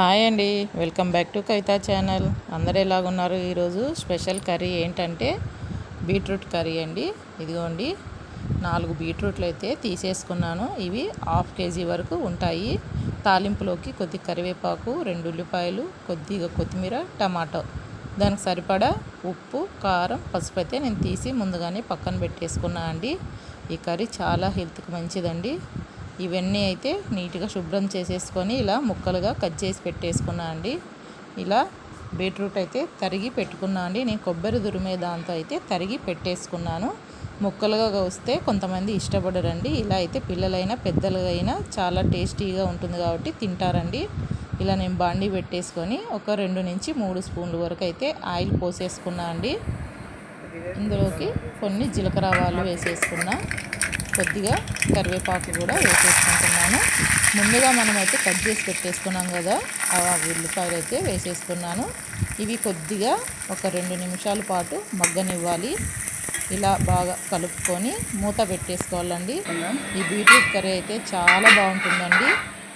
Hi అండి. Welcome back to Kavitha channel. అందరు ఎలాగున్నారు? ఈరోజు స్పెషల్ కర్రీ ఏంటంటే బీట్రూట్ కర్రీ అండి. ఇదిగోండి నాలుగు బీట్రూట్లు అయితే తీసేసుకున్నాను. ఇవి హాఫ్ కేజీ వరకు ఉంటాయి. తాలింపులోకి కొద్ది కరివేపాకు రెండు ఉల్లిపాయలు కొద్దిగా కొత్తిమీర టమాటో. దానికి సరిపడా ఉప్పు కారం పసుపు అయితే నేను తీసి ముందుగానే పక్కన పెట్టేసుకున్నా అండి. ఈ కర్రీ చాలా హెల్త్కి మంచిదండి. ఇవన్నీ అయితే నీట్గా శుభ్రం చేసేసుకొని ఇలా ముక్కలుగా కట్ చేసి పెట్టేసుకున్నా అండి. ఇలా బీట్రూట్ అయితే తరిగి పెట్టుకున్నా అండి. నేను కొబ్బరి దురిమే దాంతో అయితే తరిగి పెట్టేసుకున్నాను. ముక్కలుగా వస్తే కొంతమంది ఇష్టపడరండి. ఇలా అయితే పిల్లలైనా పెద్దలైనా చాలా టేస్టీగా ఉంటుంది కాబట్టి తింటారండి. ఇలా నేను బాండి పెట్టేసుకొని ఒక రెండు నుంచి మూడు స్పూన్ల వరకు అయితే ఆయిల్ పోసేసుకున్నా అండి. ఇందులోకి కొన్ని జీలకర్ర ఆవాలు వేసేసుకున్నా. కొద్దిగా కరివేపాకు కూడా వేసేసుకుంటున్నాను. ముందుగా మనమైతే కట్ చేసి పెట్టేసుకున్నాం కదా ఆ ఉల్లిపాయలు అయితే వేసేసుకున్నాను. ఇవి కొద్దిగా ఒక రెండు నిమిషాల పాటు మగ్గనివ్వాలి. ఇలా బాగా కలుపుకొని మూత పెట్టేసుకోవాలండి. ఈ బీట్రూట్ కర్రీ అయితే చాలా బాగుంటుందండి.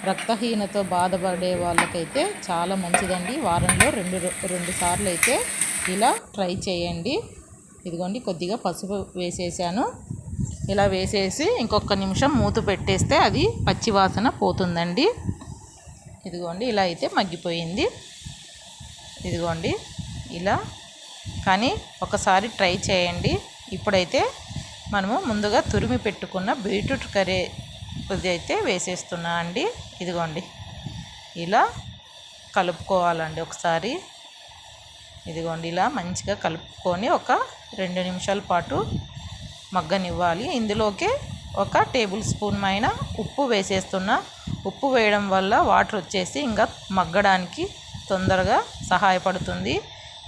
రక్తహీనతో బాధపడే వాళ్ళకైతే చాలా మంచిదండి. వారంలో రెండు రెండు సార్లు అయితే ఇలా ట్రై చేయండి. ఇదిగోండి కొద్దిగా పసుపు వేసేసాను. ఇలా వేసేసి ఇంకొక నిమిషం మూత పెట్టేస్తే అది పచ్చివాసన పోతుందండి. ఇదిగోండి ఇలా అయితే మగ్గిపోయింది. ఇదిగోండి ఇలా. కానీ ఒకసారి ట్రై చేయండి. ఇప్పుడైతే మనము ముందుగా తురిమి పెట్టుకున్న బీట్రూట్ కర్రీ కొద్ది అయితే వేసేస్తున్నా అండి. ఇదిగోండి ఇలా కలుపుకోవాలండి ఒకసారి. ఇదిగోండి ఇలా మంచిగా కలుపుకొని ఒక రెండు నిమిషాల పాటు మగ్గనివ్వాలి. ఇందులోకి ఒక టేబుల్ స్పూన్ పైన ఉప్పు వేసేస్తున్న. ఉప్పు వేయడం వల్ల వాటర్ వచ్చేసి ఇంకా మగ్గడానికి తొందరగా సహాయపడుతుంది.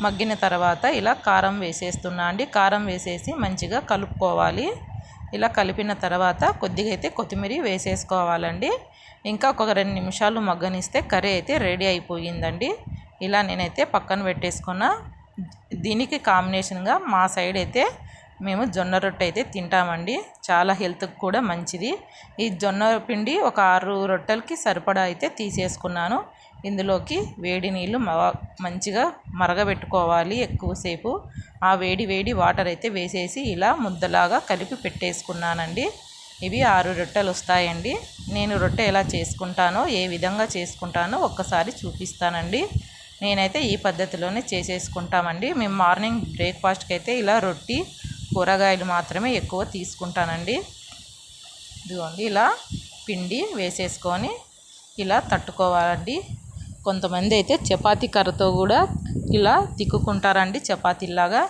మగ్గిన తర్వాత ఇలా కారం వేసేస్తున్నా అండి. కారం వేసేసి మంచిగా కలుపుకోవాలి. ఇలా కలిపిన తర్వాత కొద్దిగా అయితే కొత్తిమీర వేసేసుకోవాలండి. ఇంకా ఒక రెండు నిమిషాలు మగ్గనిస్తే కర్రీ అయితే రెడీ అయిపోయిందండి. ఇలా నేనైతే పక్కన పెట్టేసుకున్న. దీనికి కాంబినేషన్గా మా సైడ్ అయితే మేము జొన్న రొట్టె అయితే తింటామండి. చాలా హెల్త్కి కూడా మంచిది. ఈ జొన్న పిండి ఒక ఆరు రొట్టెలకి సరిపడా అయితే తీసేసుకున్నాను. ఇందులోకి వేడి నీళ్ళు మంచిగా మరగబెట్టుకోవాలి ఎక్కువసేపు. ఆ వేడి వేడి వాటర్ అయితే వేసేసి ఇలా ముద్దలాగా కలిపి పెట్టేసుకున్నానండి. ఇవి ఆరు రొట్టెలు వస్తాయండి. నేను రొట్టె ఎలా చేసుకుంటానో ఏ విధంగా చేసుకుంటానో ఒక్కసారి చూపిస్తానండి. నేనైతే ఈ పద్ధతిలోనే చేసేసుకుంటామండి. మేము మార్నింగ్ బ్రేక్ఫాస్ట్కి అయితే ఇలా రొట్టి కూరగాయలు మాత్రమే ఎక్కువ తీసుకుంటానండి. ఇదిగోండి ఇలా పిండి వేసేసుకొని ఇలా తట్టుకోవాలండి. కొంతమంది అయితే చపాతీ కర్రతో కూడా ఇలా తిక్కుకుంటారండి చపాతీలాగా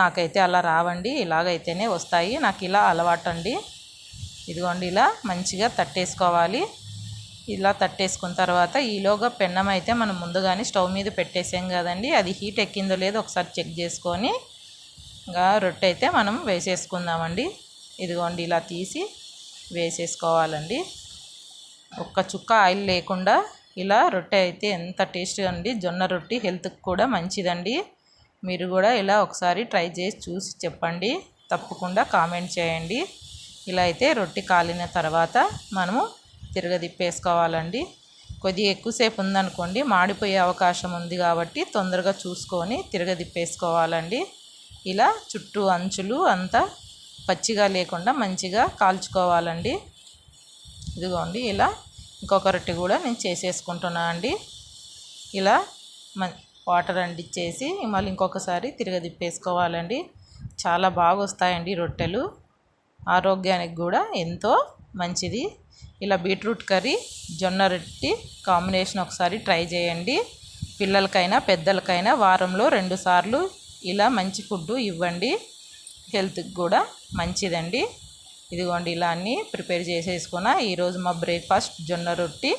నాకైతే అలా రావండి ఇలాగైతేనే వస్తాయి. నాకు ఇలా అలవాటు అండి ఇదిగోండి ఇలా మంచిగా తట్టేసుకోవాలి. ఇలా తట్టేసుకున్న తర్వాత ఈలోగా పెన్నం అయితే మనం ముందుగానే స్టవ్ మీద పెట్టేసాం కదండి. అది హీట్ ఎక్కిందో లేదో ఒకసారి చెక్ చేసుకొని ఇంకా రొట్టె అయితే మనం వేసేసుకుందామండి. ఇదిగోండి ఇలా తీసి వేసేసుకోవాలండి. ఒక్క చుక్క ఆయిల్ లేకుండా ఇలా రొట్టె అయితే ఎంత టేస్ట్గా అండి. జొన్న రొట్టి హెల్త్కి కూడా మంచిదండి. మీరు కూడా ఇలా ఒకసారి ట్రై చేసి చూసి చెప్పండి. తప్పకుండా కామెంట్ చేయండి. ఇలా అయితే రొట్టె కాలిన తర్వాత మనము తిరగదిప్పేసుకోవాలండి. కొద్దిగా ఎక్కువసేపు ఉందనుకోండి మాడిపోయే అవకాశం ఉంది కాబట్టి తొందరగా చూసుకొని తిరగదిప్పేసుకోవాలండి. ఇలా చుట్టూ అంచులు అంతా పచ్చిగా లేకుండా మంచిగా కాల్చుకోవాలండి. ఇదిగోండి ఇలా ఇంకొక రొట్టె కూడా నేను చేసేసుకుంటున్నా అండి. ఇలా వాటర్ అండిచ్చేసి మళ్ళీ ఇంకొకసారి తిరగదిప్పేసుకోవాలండి. చాలా బాగా వస్తాయండి రొట్టెలు. ఆరోగ్యానికి కూడా ఎంతో మంచిది. ఇలా బీట్రూట్ కర్రీ జొన్న రొట్టి కాంబినేషన్ ఒకసారి ట్రై చేయండి. పిల్లలకైనా పెద్దలకైనా వారంలో రెండుసార్లు ఇలా మంచి ఫుడ్ ఇవ్వండి. హెల్త్కి కూడా మంచిదండి. ఇదిగోండి ఇలా అన్నీ ప్రిపేర్ చేసేసుకున్న. ఈరోజు మా బ్రేక్ఫాస్ట్ జొన్న రొట్టి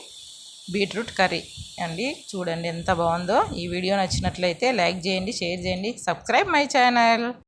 బీట్రూట్ కర్రీ అండి. చూడండి ఎంత బాగుందో. ఈ వీడియో నచ్చినట్లయితే లైక్ చేయండి షేర్ చేయండి. Subscribe my channel.